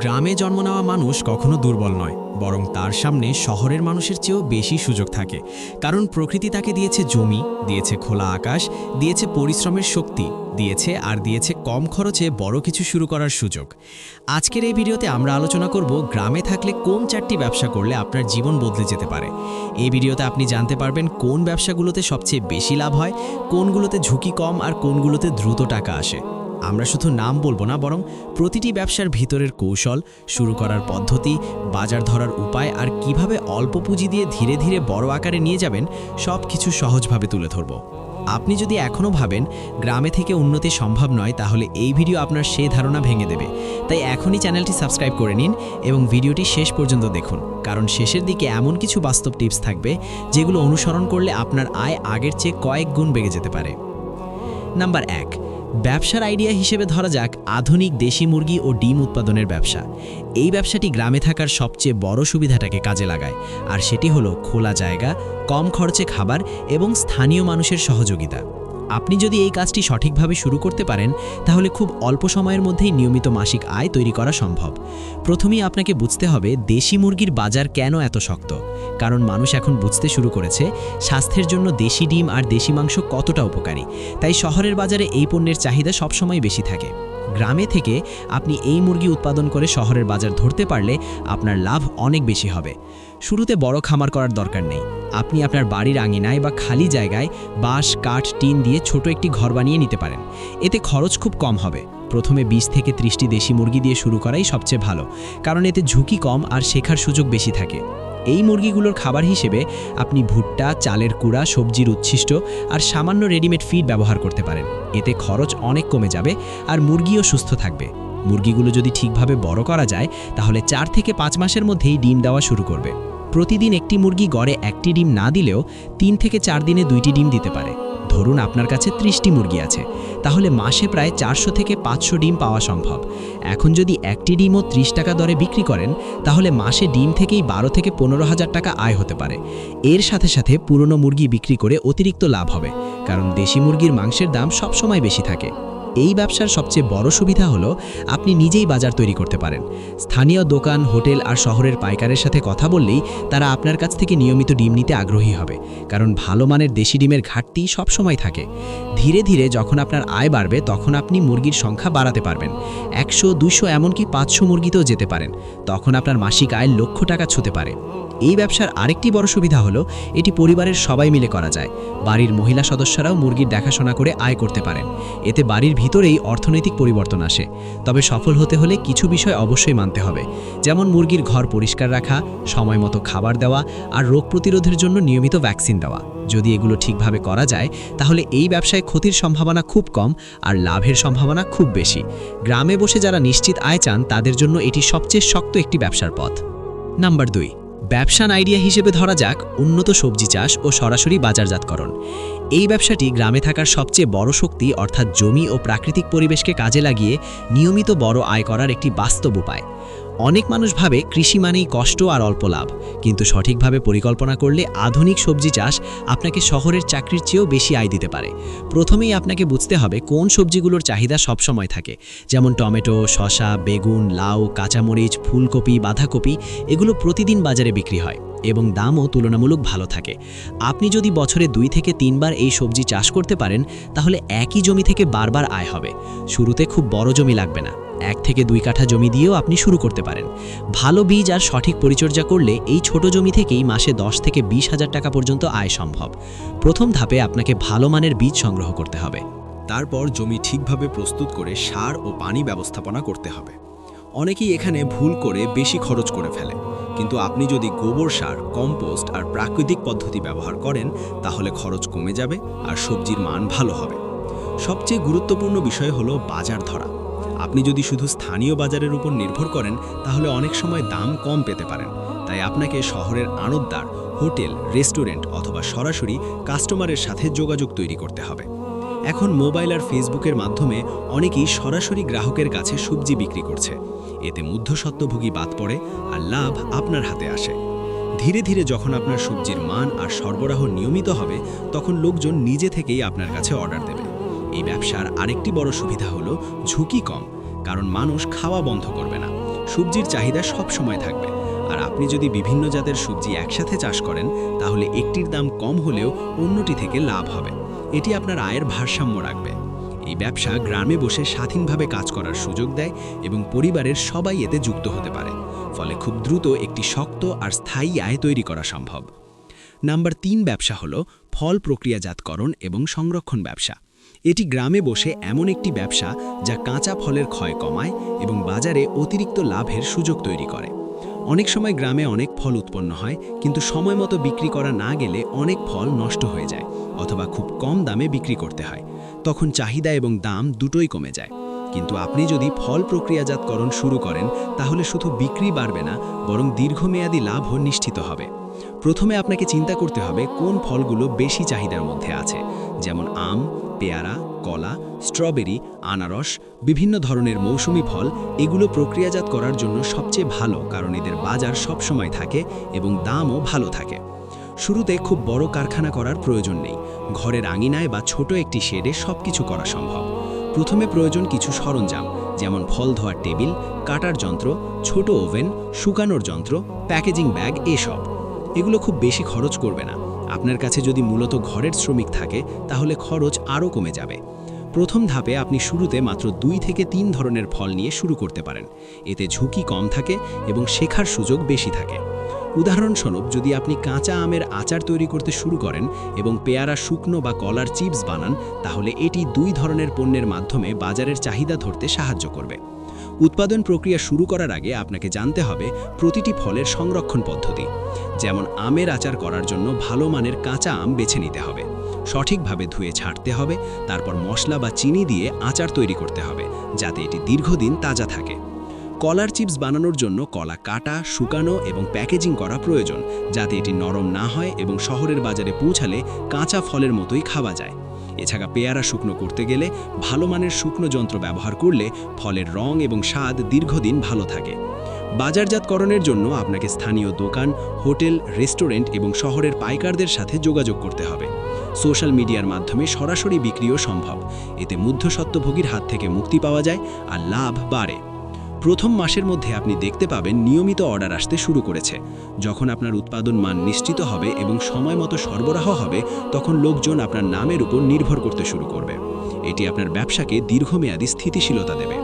গ্রামে জন্ম নেওয়া মানুষ কখনো দুর্বল নয়, বরং তার সামনে শহরের মানুষের চেয়েও বেশি সুযোগ থাকে। কারণ প্রকৃতি তাকে দিয়েছে জমি, দিয়েছে খোলা আকাশ, দিয়েছে পরিশ্রমের শক্তি, দিয়েছে আর দিয়েছে কম খরচে বড় কিছু শুরু করার সুযোগ। আজকের এই ভিডিওতে আমরা আলোচনা করব গ্রামে থাকলে কোন চারটি ব্যবসা করলে আপনার জীবন বদলে যেতে পারে। এই ভিডিওতে আপনি জানতে পারবেন কোন ব্যবসাগুলোতে সবচেয়ে বেশি লাভ হয়, কোনগুলোতে ঝুঁকি কম আর কোনগুলোতে দ্রুত টাকা আসে। আমরা শুধু নাম বলব না, বরং প্রতিটি ব্যবসার ভিতরের কৌশল, শুরু করার পদ্ধতি, বাজার ধরার উপায় আর কীভাবে অল্প পুঁজি দিয়ে ধীরে ধীরে বড় আকারে নিয়ে যাবেন সব কিছু সহজভাবে তুলে ধরব। আপনি যদি এখনও ভাবেন গ্রামে থেকে উন্নতি সম্ভব নয়, তাহলে এই ভিডিও আপনার সেই ধারণা ভেঙে দেবে। তাই এখনই চ্যানেলটি সাবস্ক্রাইব করে নিন এবং ভিডিওটি শেষ পর্যন্ত দেখুন, কারণ শেষের দিকে এমন কিছু বাস্তব টিপস থাকবে, যেগুলো অনুসরণ করলে আপনার আয় আগের চেয়ে কয়েক গুণ বেড়ে যেতে পারে। নাম্বার এক ব্যবসার আইডিয়া হিসেবে ধরা যাক আধুনিক দেশি মুরগি ও ডিম উৎপাদনের ব্যবসা। এই ব্যবসাটি গ্রামে থাকার সবচেয়ে বড় সুবিধাটাকে কাজে লাগায়, আর সেটি হলো খোলা জায়গা, কম খরচে খাবার এবং স্থানীয় মানুষের সহযোগিতা। আপনি যদি এই কাজটি সঠিকভাবে শুরু করতে পারেন, তাহলে খুব অল্প সময়ের মধ্যেই নিয়মিত মাসিক আয় তৈরি করা সম্ভব। প্রথমেই আপনাকে বুঝতে হবে দেশি মুরগির বাজার কেন এত শক্ত। কারণ মানুষ এখন বুঝতে শুরু করেছে, স্বাস্থ্যের জন্য দেশি ডিম আর দেশি মাংস কতটা উপকারী। তাই শহরের বাজারে এই পণ্যের চাহিদা সবসময় বেশি থাকে। গ্রামে থেকে আপনি এই মুরগি উৎপাদন করে শহরের বাজার ধরতে পারলে আপনার লাভ অনেক বেশি হবে। শুরুতে বড় খামার করার দরকার নেই। আপনি আপনার বাড়ির আঙিনায় বা খালি জায়গায় বাঁশ, কাঠ, টিন দিয়ে ছোট একটি ঘর বানিয়ে নিতে পারেন। এতে খরচ খুব কম হবে। প্রথমে ২০ থেকে ত্রিশটি দেশি মুরগি দিয়ে শুরু করাই সবচেয়ে ভালো, কারণ এতে ঝুঁকি কম আর শেখার সুযোগ বেশি থাকে। এই মুরগিগুলোর খাবার হিসেবে আপনি ভুট্টা, চালের কুড়া, সবজির উচ্ছিষ্ট আর সামান্য রেডিমেড ফিড ব্যবহার করতে পারেন। এতে খরচ অনেক কমে যাবে আর মুরগিও সুস্থ থাকবে। মুরগিগুলো যদি ঠিকভাবে বড় করা যায়, তাহলে চার থেকে পাঁচ মাসের মধ্যেই ডিম দেওয়া শুরু করবে। প্রতিদিন একটি মুরগি গড়ে একটি ডিম না দিলেও তিন থেকে চার দিনে দুইটি ডিম দিতে পারে। ধরুন আপনার কাছে ত্রিশটি মুরগি আছে, তাহলে মাসে প্রায় চারশো থেকে পাঁচশো ডিম পাওয়া সম্ভব। এখন যদি একটি ডিমও ত্রিশ টাকা দরে বিক্রি করেন, তাহলে মাসে ডিম থেকেই বারো থেকে পনেরো হাজার টাকা আয় হতে পারে। এর সাথে সাথে পুরনো মুরগি বিক্রি করে অতিরিক্ত লাভ হবে, কারণ দেশি মুরগির মাংসের দাম সবসময় বেশি থাকে। এই ব্যবসার সবচেয়ে বড় সুবিধা হলো আপনি নিজেই বাজার তৈরি করতে পারেন। স্থানীয় দোকান, হোটেল আর শহরের পাইকারের সাথে কথা বললেই তারা আপনার কাছ থেকে নিয়মিত ডিম নিতে আগ্রহী হবে, কারণ ভালো মানের দেশি ডিমের ঘাটতি সবসময় থাকে। ধীরে ধীরে যখন আপনার আয় বাড়বে, তখন আপনি মুরগির সংখ্যা বাড়াতে পারবেন। একশো দুশো এমনকি পাঁচশো মুরগিতেও যেতে পারেন। তখন আপনার মাসিক আয় লক্ষ টাকা ছুতে পারে। এই ব্যবসার আরেকটি বড় সুবিধা হলো, এটি পরিবারের সবাই মিলে করা যায়। বাড়ির মহিলা সদস্যরাও মুরগির দেখাশোনা করে আয় করতে পারেন। এতে বাড়ির ভিতরেই অর্থনৈতিক পরিবর্তন আসে। তবে সফল হতে হলে কিছু বিষয় অবশ্যই মানতে হবে। যেমন মুরগির ঘর পরিষ্কার রাখা, সময় মতো খাবার দেওয়া আর রোগ প্রতিরোধের জন্য নিয়মিত ভ্যাকসিন দেওয়া। যদি এগুলো ঠিকভাবে করা যায়, তাহলে এই ব্যবসায় ক্ষতির সম্ভাবনা খুব কম আর লাভের সম্ভাবনা খুব বেশি। গ্রামে বসে যারা নিশ্চিত আয় চান, তাদের জন্য এটি সবচেয়ে শক্ত একটি ব্যবসার পথ। নাম্বার দুই ব্যবসান আইডিয়া হিসেবে ধরা যাক উন্নত সবজি চাষ ও সরাসরি বাজারজাতকরণ। এই ব্যবসাটি গ্রামে থাকার সবচেয়ে বড় শক্তি, অর্থাৎ জমি ও প্রাকৃতিক পরিবেশকে কাজে লাগিয়ে নিয়মিত বড় আয় করার একটি বাস্তব উপায়। অনেক মানুষ ভাবে কৃষি মানেই কষ্ট আর অল্প লাভ। কিন্তু সঠিকভাবে পরিকল্পনা করলে আধুনিক সবজি চাষ আপনাকে শহরের চাকরির চেয়েও বেশি আয় দিতে পারে। প্রথমেই আপনাকে বুঝতে হবে কোন সবজিগুলোর চাহিদা সবসময় থাকে। যেমন টমেটো, শসা, বেগুন, লাউ, কাঁচামরিচ, ফুলকপি, বাঁধাকপি এগুলো প্রতিদিন বাজারে বিক্রি হয় এবং দামও তুলনামূলক ভালো থাকে। আপনি যদি বছরে দুই থেকে তিনবার এই সবজি চাষ করতে পারেন, তাহলে একই জমি থেকে বারবার আয় হবে। শুরুতে খুব বড় জমি লাগবে না। এক থেকে দুই কাঠা জমি দিয়েও আপনি শুরু করতে পারেন। ভালো বীজ আর সঠিক পরিচর্যা করলে এই ছোট জমি থেকেই মাসে দশ থেকে বিশ হাজার টাকা পর্যন্ত আয় সম্ভব। প্রথম ধাপে আপনাকে ভালো মানের বীজ সংগ্রহ করতে হবে। তারপর জমি ঠিকভাবে প্রস্তুত করে সার ও পানি ব্যবস্থাপনা করতে হবে। অনেকেই এখানে ভুল করে বেশি খরচ করে ফেলে। কিন্তু আপনি যদি গোবর সার, কম্পোস্ট আর প্রাকৃতিক পদ্ধতি ব্যবহার করেন, তাহলে খরচ কমে যাবে আর সবজির মান ভালো হবে। সবচেয়ে গুরুত্বপূর্ণ বিষয় হলো বাজার ধরা আপনি যদি শুধু স্থানীয় বাজারের উপর নির্ভর করেন, তাহলে অনেক সময় দাম কম পেতে পারেন। তাই আপনাকে শহরের আড়তদার, হোটেল, রেস্টুরেন্ট অথবা সরাসরি কাস্টমারের সাথে যোগাযোগ তৈরি করতে হবে। এখন মোবাইল আর ফেসবুকের মাধ্যমে অনেকেই সরাসরি গ্রাহকের কাছে সবজি বিক্রি করছে। এতে মধ্যস্বত্বভোগী বাদ পড়ে আর লাভ আপনার হাতে আসে। ধীরে ধীরে যখন আপনার সবজির মান আর সরবরাহ নিয়মিত হবে, তখন লোকজন নিজে থেকেই আপনার কাছে অর্ডার দেবে। এই ব্যবসার আরেকটি বড় সুবিধা হলো ঝুঁকি কম। কারণ মানুষ খাওয়া বন্ধ করবে না। সবজির চাহিদা সব সময় থাকবে। আর আপনি যদি বিভিন্ন জাতের সবজি একসাথে চাষ করেন, তাহলে একটির দাম কম হলেও অন্যটি থেকে লাভ হবে। এটি আপনার আয়ের ভারসাম্য রাখবে। এই ব্যবসা গ্রামে বসে স্বাধীনভাবে কাজ করার সুযোগ দেয় এবং পরিবারের সবাই এতে যুক্ত হতে পারে। ফলে খুব দ্রুত একটি শক্ত আর স্থায়ী আয় তৈরি করা সম্ভব। নাম্বার তিন ব্যবসা হল ফল প্রক্রিয়াজাতকরণ এবং সংরক্ষণ ব্যবসা। এটি গ্রামে বসে এমন একটি ব্যবসা যা কাঁচা ফলের ক্ষয় কমায় এবং বাজারে অতিরিক্ত লাভের সুযোগ তৈরি করে। অনেক সময় গ্রামে অনেক ফল উৎপন্ন হয়, কিন্তু সময় মতো বিক্রি করা না গেলে অনেক ফল নষ্ট হয়ে যায় অথবা খুব কম দামে বিক্রি করতে হয়। তখন চাহিদা এবং দাম দুটোই কমে যায়। কিন্তু আপনি যদি ফল প্রক্রিয়াজাতকরণ শুরু করেন, তাহলে শুধু বিক্রি বাড়বে না, বরং দীর্ঘমেয়াদী লাভও নিশ্চিত হবে। প্রথমে আপনাকে চিন্তা করতে হবে কোন ফলগুলো বেশি চাহিদার মধ্যে আছে, যেমন আম, পেয়ারা, কলা, স্ট্রবেরি, আনারস, বিভিন্ন ধরনের মৌসুমি ফল। এগুলো প্রক্রিয়াজাত করার জন্য সবচেয়ে ভালো কারণ এদের বাজার সব সময় থাকে এবং দামও ভালো থাকে। শুরুতে খুব বড় কারখানা করার প্রয়োজন নেই। ঘরের আঙিনায় বা ছোট একটি শেডে সবকিছু করা সম্ভব। প্রথমে প্রয়োজন কিছু সরঞ্জাম, যেমন ফল ধোয়ার টেবিল, কাটার যন্ত্র, ছোট ওভেন, শুকানোর যন্ত্র, প্যাকেজিং ব্যাগ, এসব। এগুলো খুব বেশি খরচ করবে না। আপনার কাছে যদি মূলত ঘরের শ্রমিক থাকে, তাহলে খরচ আরও কমে যাবে। প্রথম ধাপে আপনি শুরুতে মাত্র দুই থেকে তিন ধরনের ফল নিয়ে শুরু করতে পারেন। এতে ঝুঁকি কম থাকে এবং শেখার সুযোগ বেশি থাকে। উদাহরণস্বরূপ, যদি আপনি কাঁচা আমের আচার তৈরি করতে শুরু করেন এবং পেয়ারা, শুকনো বা কলার চিপস বানান, তাহলে এটি দুই ধরনের পণ্যের মাধ্যমে বাজারের চাহিদা ধরতে সাহায্য করবে। উৎপাদন প্রক্রিয়া শুরু করার আগে আপনাকে জানতে হবে প্রতিটি ফলের সংরক্ষণ পদ্ধতি। যেমন, আমের আচার করার জন্য ভালো মানের কাঁচা আম বেছে নিতে হবে। সঠিকভাবে ধুয়ে ছাড়তে হবে, তারপর মশলা বা চিনি দিয়ে আচার তৈরি করতে হবে, যাতে এটি দীর্ঘদিন তাজা থাকে। কলার চিপস বানানোর জন্য কলা কাটা, শুকানো এবং প্যাকেজিং করা প্রয়োজন, যাতে এটি নরম না হয় এবং শহরের বাজারে পৌঁছালে কাঁচা ফলের মতোই খাওয়া যায়। এছাড়া পেয়ারা শুকনো করতে গেলে ভালো মানের শুকনো যন্ত্র ব্যবহার করলে ফলের রং এবং স্বাদ দীর্ঘদিন ভালো থাকে। বাজারজাতকরণের জন্য আপনাকে স্থানীয় দোকান, হোটেল, রেস্টুরেন্ট এবং শহরের পাইকারদের সাথে যোগাযোগ করতে হবে। সোশ্যাল মিডিয়ার মাধ্যমে সরাসরি বিক্রিও সম্ভব। এতে মধ্যস্বত্বভোগীর হাত থেকে মুক্তি পাওয়া যায় আর লাভ বাড়ে। প্রথম মাসের মধ্যে আপনি দেখতে পাবেন নিয়মিত অর্ডার আসতে শুরু করেছে। যখন আপনার উৎপাদন মান নিশ্চিত হবে এবং সময় মতো সরবরাহ হবে, তখন লোকজন আপনার নামের উপর নির্ভর করতে শুরু করবে। এটি আপনার ব্যবসাকে দীর্ঘমেয়াদী স্থিতিশীলতা দেবে।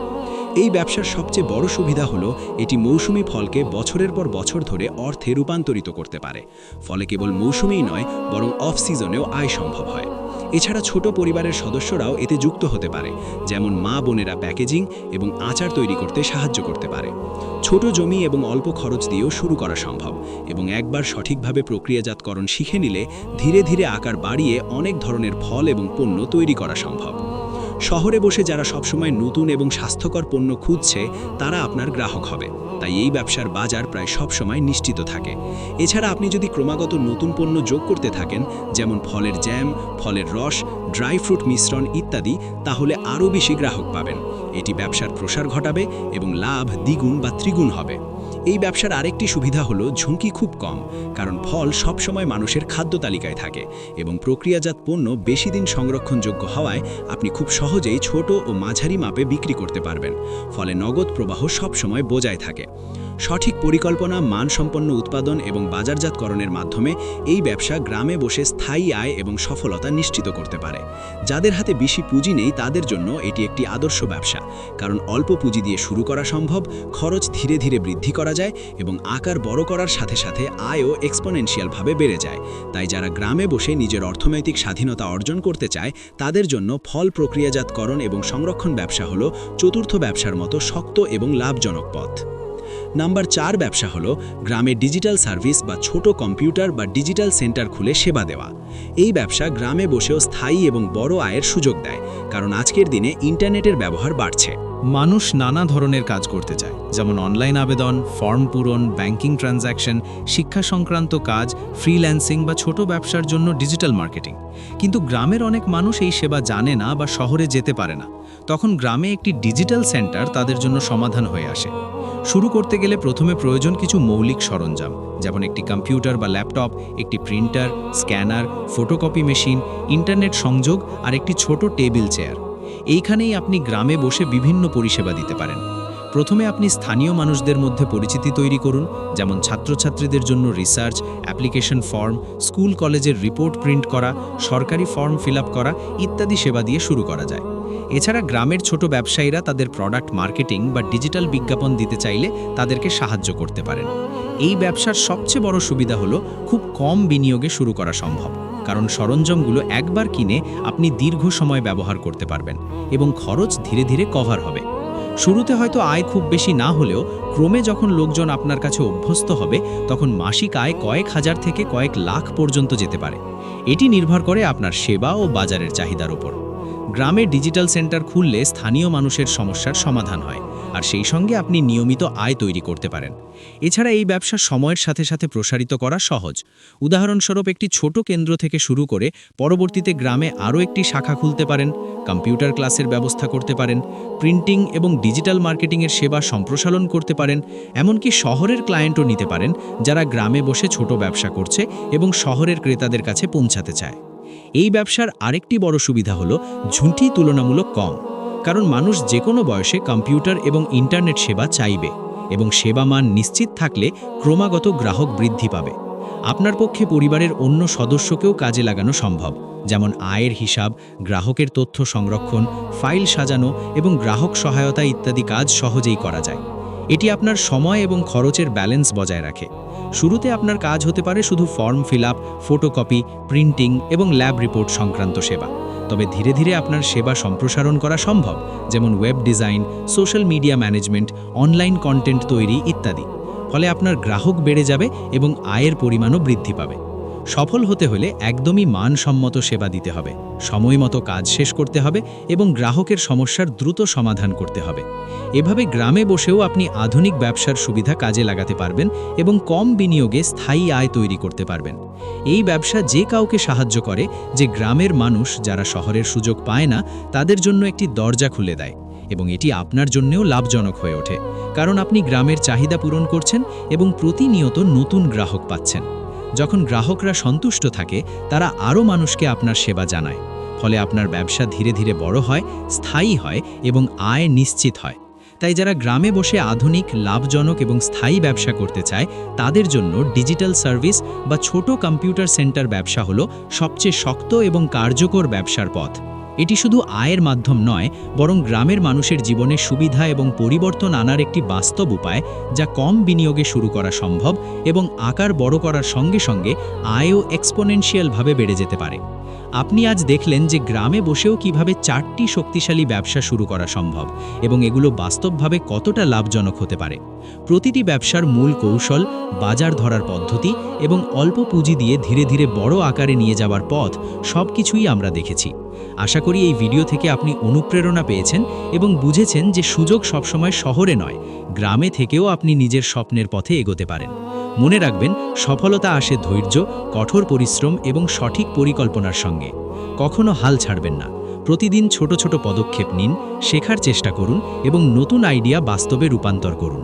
এই ব্যবসার সবচেয়ে বড় সুবিধা হলো, এটি মৌসুমি ফলকে বছরের পর বছর ধরে অর্থে রূপান্তরিত করতে পারে। ফলে কেবল মৌসুমেই নয়, বরং অফ সিজনেও আয় সম্ভব হয়। এছাড়া ছোট পরিবারের সদস্যরাও এতে যুক্ত হতে পারে, যেমন মা বোনেরা প্যাকেজিং এবং আচার তৈরি করতে সাহায্য করতে পারে। ছোট জমি এবং অল্প খরচ দিয়েও শুরু করা সম্ভব এবং একবার সঠিকভাবে প্রক্রিয়াজাতকরণ শিখে নিলে ধীরে ধীরে আকার বাড়িয়ে অনেক ধরনের ফল এবং পণ্য তৈরি করা সম্ভব। শহরে বসে যারা সবসময় নতুন এবং স্বাস্থ্যকর পণ্য খুঁজছে, তারা আপনার গ্রাহক হবে। তাই এই ব্যবসার বাজার প্রায় সবসময় নিশ্চিত থাকে। এছাড়া আপনি যদি ক্রমাগত নতুন পণ্য যোগ করতে থাকেন, যেমন ফলের জ্যাম, ফলের রস, ড্রাই ফ্রুট মিশ্রণ ইত্যাদি, তাহলে আরও বেশি গ্রাহক পাবেন। এটি ব্যবসার প্রসার ঘটাবে এবং লাভ দ্বিগুণ বা ত্রিগুণ হবে। এই ব্যবসার আরেকটি সুবিধা হলো ঝুঁকি খুব কম, কারণ ফল সবসময় মানুষের খাদ্য তালিকায় থাকে এবং প্রক্রিয়াজাত পণ্য বেশি দিন সংরক্ষণযোগ্য হওয়ায় আপনি খুব সহজেই ছোট ও মাঝারি মাপে বিক্রি করতে পারবেন, ফলে নগদ প্রবাহ সবসময় বোজায় থাকে। সঠিক পরিকল্পনা, মানসম্পন্ন উৎপাদন এবং বাজারজাতকরণের মাধ্যমে এই ব্যবসা গ্রামে বসে স্থায়ী আয় এবং সফলতা নিশ্চিত করতে পারে। যাদের হাতে বেশি পুঁজি নেই তাদের জন্য এটি একটি আদর্শ ব্যবসা, কারণ অল্প পুঁজি দিয়ে শুরু করা সম্ভব, খরচ ধীরে ধীরে বৃদ্ধি করা যায় এবং আকার বড় করার সাথে সাথে আয়ও এক্সপোনেনশিয়ালভাবে বেড়ে যায়। তাই যারা গ্রামে বসে নিজের অর্থনৈতিক স্বাধীনতা অর্জন করতে চায়, তাদের জন্য ফল প্রক্রিয়াজাতকরণ এবং সংরক্ষণ ব্যবসা হল চতুর্থ ব্যবসার মতো শক্ত এবং লাভজনক পথ। নাম্বার চার ব্যবসা হলো গ্রামে ডিজিটাল সার্ভিস বা ছোট কম্পিউটার বা ডিজিটাল সেন্টার খুলে সেবা দেওয়া। এই ব্যবসা গ্রামে বসেও স্থায়ী এবং বড় আয়ের সুযোগ দেয়, কারণ আজকের দিনে ইন্টারনেটের ব্যবহার বাড়ছে। মানুষ নানা ধরনের কাজ করতে চায়, যেমন অনলাইন আবেদন, ফর্ম পূরণ, ব্যাংকিং ট্রানজ্যাকশন, শিক্ষা সংক্রান্ত কাজ, ফ্রিল্যান্সিং বা ছোট ব্যবসার জন্য ডিজিটাল মার্কেটিং। কিন্তু গ্রামের অনেক মানুষ এই সেবা জানে না বা শহরে যেতে পারে না। তখন গ্রামে একটি ডিজিটাল সেন্টার তাদের জন্য সমাধান হয়ে আসে। শুরু করতে গেলে প্রথমে প্রয়োজন কিছু মৌলিক সরঞ্জাম, যেমন একটি কম্পিউটার বা ল্যাপটপ, একটি printer, scanner, photocopy machine, internet সংযোগ আর একটি ছোট টেবিল চেয়ার। এইখানেই আপনি গ্রামে বসে বিভিন্ন পরিষেবা দিতে পারেন। প্রথমে আপনি স্থানীয় মানুষদের মধ্যে পরিচিতি তৈরি করুন, যেমন ছাত্রছাত্রীদের জন্য রিসার্চ অ্যাপ্লিকেশন ফর্ম স্কুল কলেজের রিপোর্ট প্রিন্ট করা, সরকারি ফর্ম ফিল করা ইত্যাদি সেবা দিয়ে শুরু করা যায়। এছাড়া গ্রামের ছোট ব্যবসায়ীরা তাদের প্রোডাক্ট মার্কেটিং বা ডিজিটাল বিজ্ঞাপন দিতে চাইলে তাদেরকে সাহায্য করতে পারেন। এই ব্যবসার সবচেয়ে বড় সুবিধা হলো খুব কম বিনিয়োগে শুরু করা সম্ভব। কারণ সরঞ্জামগুলো একবার কিনে আপনি দীর্ঘ সময় ব্যবহার করতে পারবেন এবং খরচ ধীরে ধীরে কভার হবে। শুরুতে হয়তো আয় খুব বেশি না হলেও ক্রমে যখন লোকজন আপনার কাছে অভ্যস্ত হবে, তখন মাসিক আয় কয়েক হাজার থেকে কয়েক লাখ পর্যন্ত যেতে পারে। এটি নির্ভর করে আপনার সেবা ও বাজারের চাহিদার উপর। গ্রামে ডিজিটাল সেন্টার খুললে স্থানীয় মানুষের সমস্যার সমাধান হয়। আর সেই সঙ্গে আপনি নিয়মিত আয় তৈরি করতে পারেন। এছাড়া এই ব্যবসা সময়ের সাথে সাথে প্রসারিত করা সহজ। উদাহরণস্বরূপ একটি ছোট কেন্দ্র থেকে শুরু করে পরবর্তীতে গ্রামে আরও একটি শাখা খুলতে পারেন, কম্পিউটার ক্লাসের ব্যবস্থা করতে পারেন, প্রিন্টিং এবং ডিজিটাল মার্কেটিংয়ের সেবা সম্প্রসারণ করতে পারেন, এমনকি শহরের ক্লায়েন্টও নিতে পারেন যারা গ্রামে বসে ছোট ব্যবসা করছে এবং শহরের ক্রেতাদের কাছে পৌঁছাতে চায়। এই ব্যবসার আরেকটি বড় সুবিধা হলো ঝুঁটি তুলনামূলক কম। কারণ মানুষ যে কোনো বয়সে কম্পিউটার এবং ইন্টারনেট সেবা চাইবে এবং সেবা মান নিশ্চিত থাকলে ক্রমাগত গ্রাহক বৃদ্ধি পাবে। আপনার পক্ষে পরিবারের অন্য সদস্যকেও কাজে লাগানো সম্ভব, যেমন আয়ের হিসাব, গ্রাহকের তথ্য সংরক্ষণ, ফাইল সাজানো এবং গ্রাহক সহায়তা ইত্যাদি কাজ সহজেই করা যায়। এটি আপনার সময় এবং খরচের ব্যালেন্স বজায় রাখে। শুরুতে আপনার কাজ হতে পারে শুধু form fill up photocopy printing এবং ল্যাব রিপোর্ট সংক্রান্ত সেবা। তবে ধীরে ধীরে আপনার সেবা সম্প্রসারণ করা সম্ভব, যেমন web design social media management online content তৈরি ইত্যাদি। ফলে আপনার গ্রাহক বেড়ে যাবে এবং আয়ের পরিমাণও বৃদ্ধি পাবে। সফল হতে হলে একদমই মানসম্মত সেবা দিতে হবে, সময় মতো কাজ শেষ করতে হবে এবং গ্রাহকের সমস্যার দ্রুত সমাধান করতে হবে। এভাবে গ্রামে বসেও আপনি আধুনিক ব্যবসার সুবিধা কাজে লাগাতে পারবেন এবং কম বিনিয়োগে স্থায়ী আয় তৈরি করতে পারবেন। এই ব্যবসা যে কাউকে সাহায্য করে, যে গ্রামের মানুষ যারা শহরের সুযোগ পায় না, তাদের জন্য একটি দরজা খুলে দেয় এবং এটি আপনার জন্যও লাভজনক হয়ে ওঠে। কারণ আপনি গ্রামের চাহিদা পূরণ করছেন এবং প্রতিনিয়ত নতুন গ্রাহক পাচ্ছেন। যখন গ্রাহকরা সন্তুষ্ট থাকে, তারা আরও মানুষকে আপনার সেবা জানায়। ফলে আপনার ব্যবসা ধীরে ধীরে বড় হয়, স্থায়ী হয় এবং আয় নিশ্চিত হয়। তাই যারা গ্রামে বসে আধুনিক, লাভজনক এবং স্থায়ী ব্যবসা করতে চায়, তাদের জন্য ডিজিটাল সার্ভিস বা ছোট কম্পিউটার সেন্টার ব্যবসা হলো সবচেয়ে শক্ত এবং কার্যকর ব্যবসার পথ। এটি শুধু আয়ের মাধ্যম নয়, বরং গ্রামের মানুষের জীবনে সুবিধা এবং পরিবর্তন আনার একটি বাস্তব উপায় যা কম বিনিয়োগে শুরু করা সম্ভব এবং আকার বড় করার সঙ্গে সঙ্গে আয়ও এক্সপোনেনশিয়ালভাবে বেড়ে যেতে পারে। আপনি আজ দেখলেন যে গ্রামে বসেও কীভাবে চারটি শক্তিশালী ব্যবসা শুরু করা সম্ভব এবং এগুলো বাস্তবভাবে কতটা লাভজনক হতে পারে। প্রতিটি ব্যবসার মূল কৌশল বাজার ধরার পদ্ধতি এবং অল্প পুঁজি দিয়ে ধীরে ধীরে বড় আকারে নিয়ে যাওয়ার পথ সবকিছুই আমরা দেখেছি। আশা করি এই ভিডিও থেকে আপনি অনুপ্রেরণা পেয়েছেন এবং বুঝেছেন যে সুযোগ সবসময় শহরে নয়, গ্রামে থেকেও আপনি নিজের স্বপ্নের পথে এগোতে পারেন। মনে রাখবেন, সফলতা আসে ধৈর্য, কঠোর পরিশ্রম এবং সঠিক পরিকল্পনার সঙ্গে। কখনো হাল ছাড়বেন না। প্রতিদিন ছোট ছোট পদক্ষেপ নিন, শেখার চেষ্টা করুন এবং নতুন আইডিয়া বাস্তবে রূপান্তর করুন।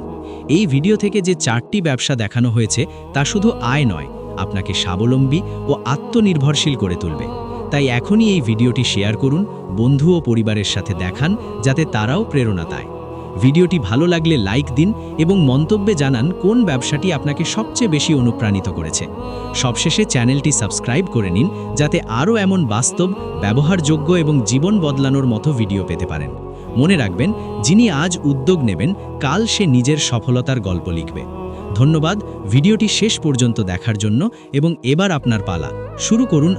এই ভিডিও থেকে যে চারটি ব্যবসা দেখানো হয়েছে, তা শুধু আয় নয়, আপনাকে স্বাবলম্বী ও আত্মনির্ভরশীল করে তুলবে। তাই এখনই এই ভিডিওটি শেয়ার করুন, বন্ধু ও পরিবারের সাথে দেখান, যাতে তারাও প্রেরণা পায়। ভিডিওটি ভালো লাগলে লাইক দিন এবং মন্তব্যে জানান কোন ব্যবসাটি আপনাকে সবচেয়ে বেশি অনুপ্রাণিত করেছে। সবশেষে চ্যানেলটি সাবস্ক্রাইব করে নিন যাতে আরও এমন বাস্তব, ব্যবহারযোগ্য এবং জীবন বদলানোর মতো ভিডিও পেতে পারেন। মনে রাখবেন, যিনি আজ উদ্যোগ নেবেন, কাল সে নিজের সফলতার গল্প লিখবে। ধন্যবাদ, ভিডিওটি শেষ পর্যন্ত দেখার জন্য এবং এবার আপনার পালা। শুরু করুন